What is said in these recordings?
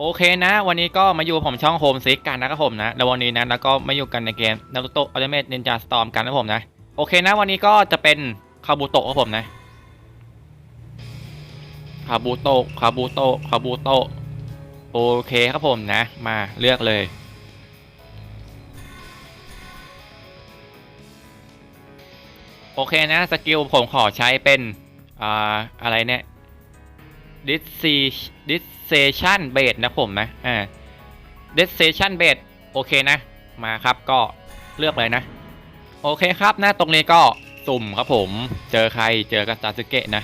โอเคนะ วันนี้ก็มาอยู่ผมช่องโฮมซิกกันนะครับผมนะแล้ววันนี้นะแล้วก็มาอยู่กันในเกมนารูโตะอัลติเมทนินจาสตอมกันนะครับผมนะ โอเคนะ วันนี้ก็จะเป็นคาบูโตะครับผมนะคาบูโตะคาบูโตะคาบูโตะโอเคครับผมนะ มาเลือกเลย โอเคนะสกิลผมขอใช้เป็นอ่าอะไรเนี่ย decision base นะผมนะอ่า decision base โอเคนะ มาครับก็เลือกเลยนะ โอเคครับนะตรงนี้ก็สุ่มครับผม เจอใครเจอกับซาสึเกะนะ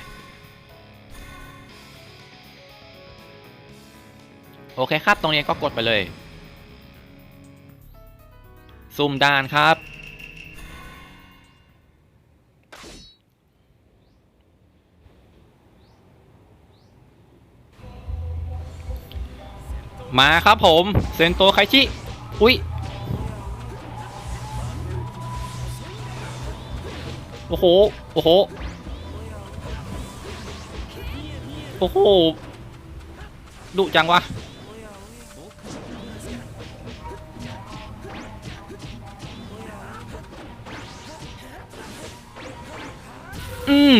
โอเคครับตรงนี้ก็กดไปเลย สุ่มด่านครับ มาครับผมเซนโตไคชิ อุ้ย โอ้โห โอ้โห โอ้โห ดุจังวะ อืม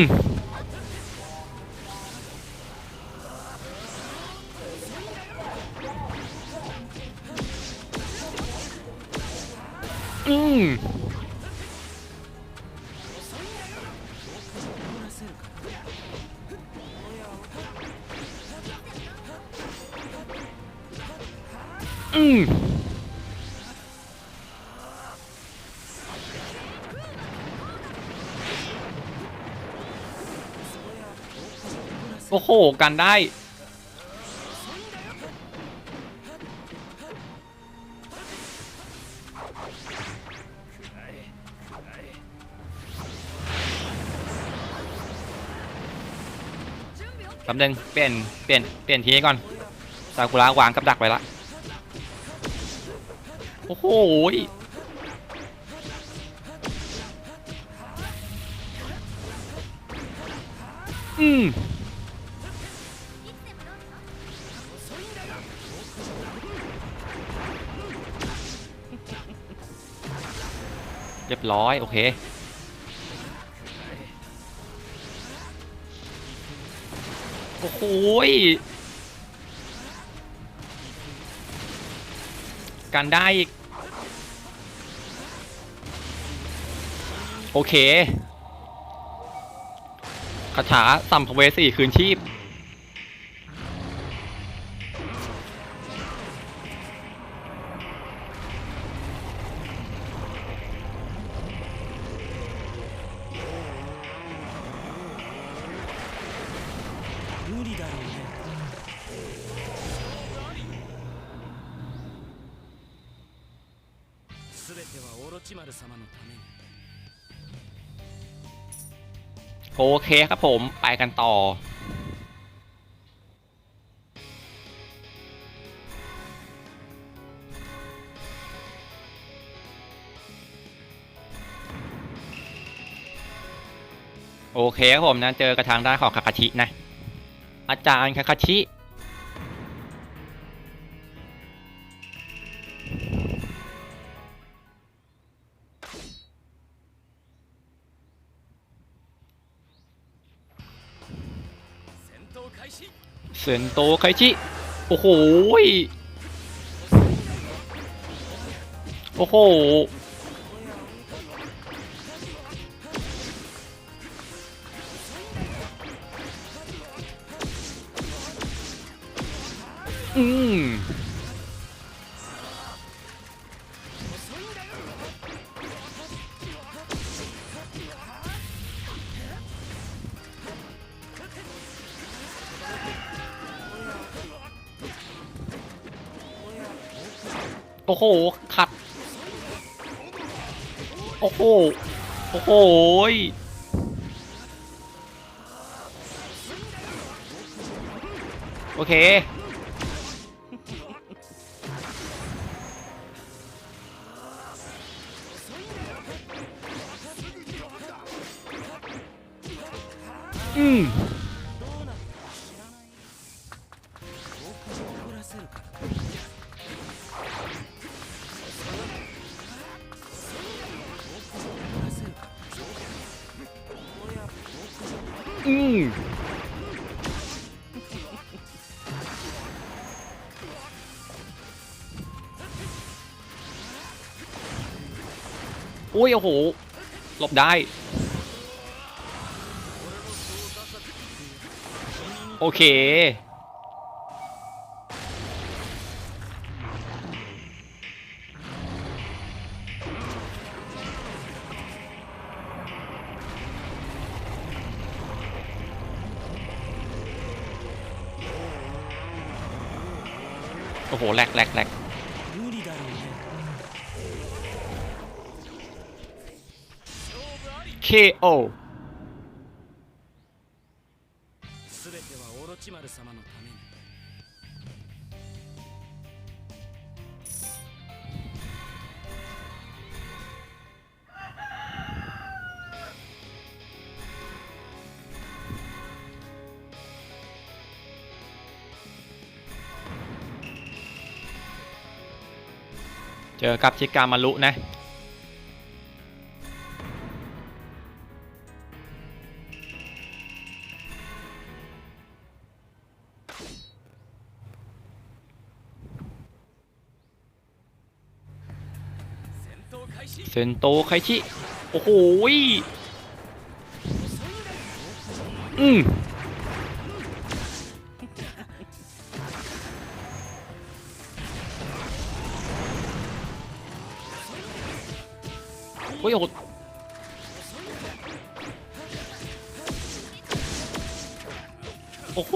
โอ้โห กันได้ แป๊บนึงเปลี่ยน เปลี่ยน เปลี่ยนทีก่อนซากุระวางกับดักไปละ โอ้โหยอืม ร้อยโอเคโอ้โหยกันได้อีกโอเคคาถาสัมภเวสีคืนชีพ はオロチマル様のために โอเคครับผม ไปกันต่อ โอเคครับผมนะ เจอกระทางด้านของคาคาชินะ อาจารย์คาคาชิ เซนโตไคชิ โอ้โห โอ้โห อืม ขัด โอ้โห โอ้โหโอเค อืม อืมอุ้ยโอ้โหหลบได้ โอเค โอ้โหแหลกแหกแหกเคโอ เจอกับชิกามารุนะ เซนโตไคชิ โอ้โหอืม โอ้ยโอ้โห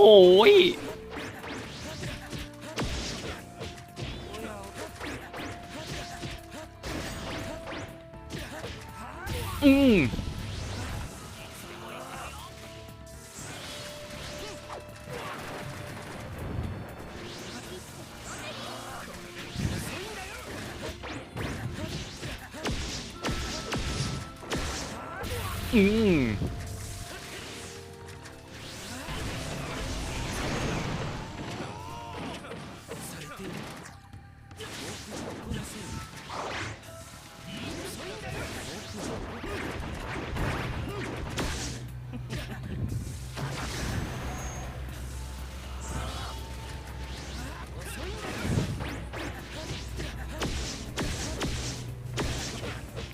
อืม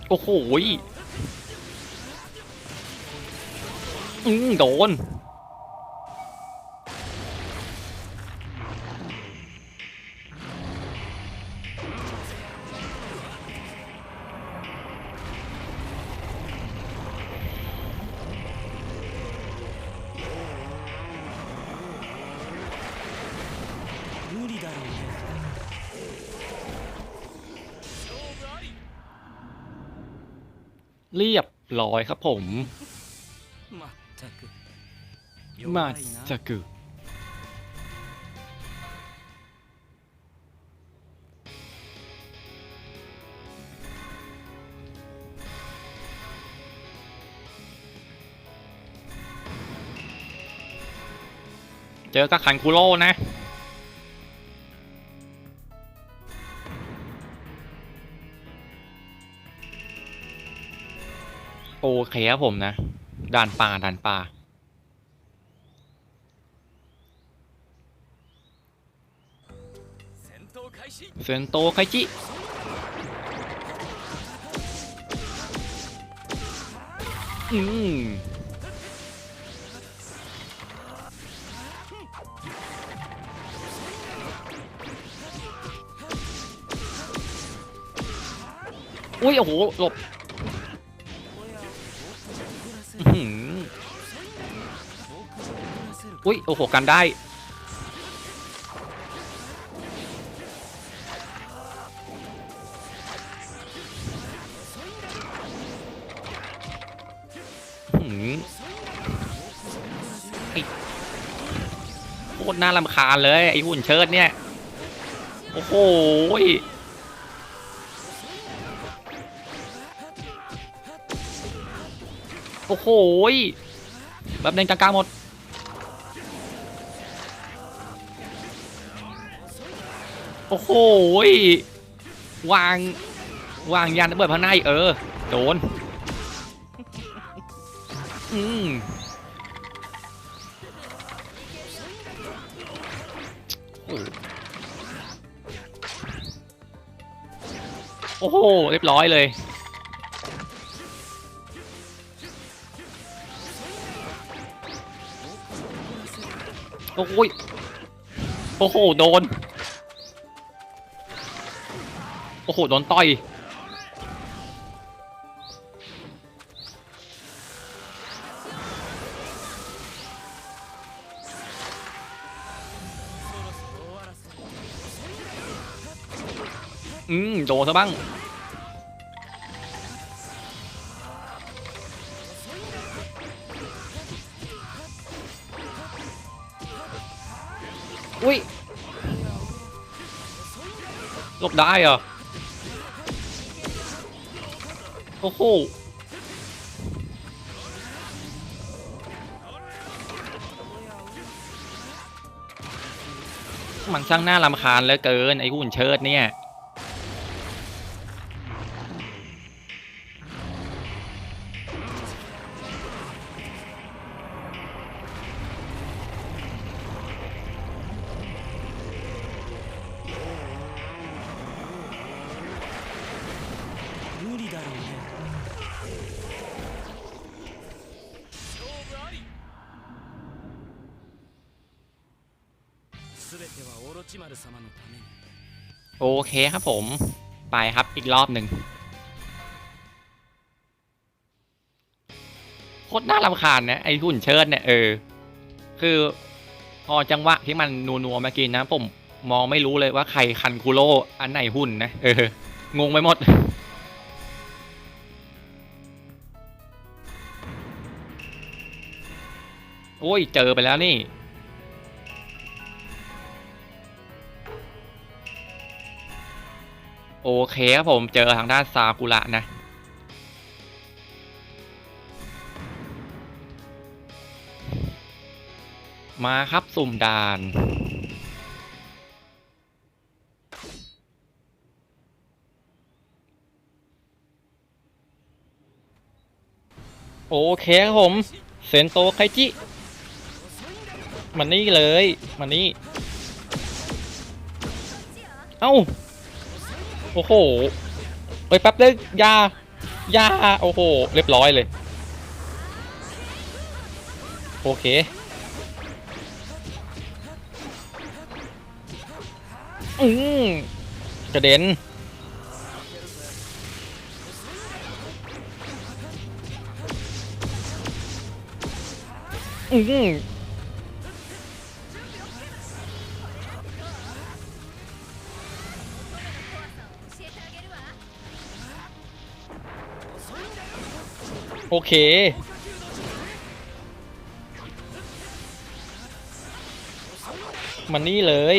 โอ้โห อืมโดน เรียบร้อยครับผม まったく มา 弱いな จะกึเจอกับคันคุโร่นะ โอเคครับผมนะ ด่านป่าด่านป่า เสีนโตไคจิอืมอุ้ย โอ้โห หลบ อุ้ยโอ้โหกันได้ หืมไอ้โคตรน่ารำคาญเลย ไอ้หุ่นเชิดเนี่ย โอ้โหโอ้โหแบบเดินกลางๆหมด โอ้โหวางวางยานระเบิดข้างในเออ โดน อืมโอ้โห เรียบร้อยเลย โอ้โหโอ้โห โดน โอ้โหโดนต่อยอืมโดนซะบ้างอุ้ย หลบได้เหรอ โอ้โหมันช่างน่ารำคาญเหลือเกินไอ้หุ่นเชิดเนี่ย โอเคครับผม ไปครับอีกรอบหนึ่งโคตรน่ารำคาญนะไอ้หุ่นเชิดเนี่ยเออ คือพอจังหวะที่มันนัวๆเมื่อกี้นะผมมองไม่รู้เลยว่าใครคันคูโรอันไหนหุ่นนะเอองงไปหมดโอ้ย เจอไปแล้วนี่ โอเคครับผมเจอทางด้านซากุระนะ มาครับสุ่มด่าน โอเคครับผมเซนโตไคจิมันนี่เลย มันนี่ เอ้า โอ้โหเอ้ยแป๊บเดียวยายาโอ้โห เรียบร้อยเลย โอเค อืมกระเด็นอืม โอเค มันนี่เลย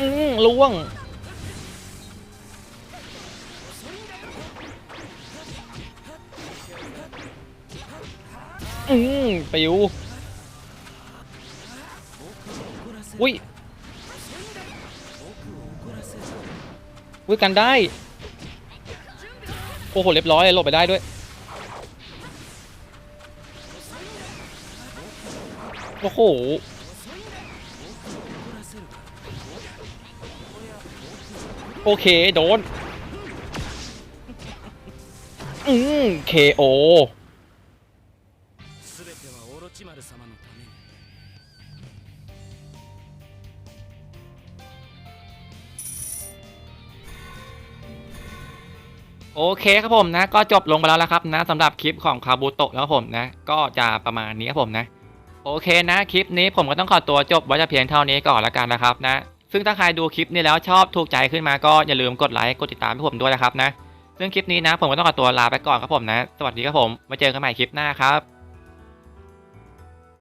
อืมล่วง อืมปิว อุ้ย วุ้ยกันได้ โอ้โหเรียบร้อยลหลบไปได้ด้วย โอ้โห โอเค โดน อืมโอ โอเคครับผมนะ ก็จบลงไปแล้วละครับนะสำหรับคลิปของคาบูโตะแล้วครับผมนะ ก็จะประมาณนี้ครับผมนะ โอเคนะคลิปนี้ผมก็ต้องขอตัวจบไว้แต่เพียงเท่านี้ก่อนละกันนะครับนะ ซึ่งถ้าใครดูคลิปนี้แล้วชอบถูกใจขึ้นมาก็อย่าลืมกดไลค์กดติดตามให้ผมด้วยนะครับนะ ซึ่งคลิปนี้นะ ผมก็ต้องขอตัวลาไปก่อนครับผมนะ สวัสดีครับผมมาเจอกันใหม่คลิปหน้าครับ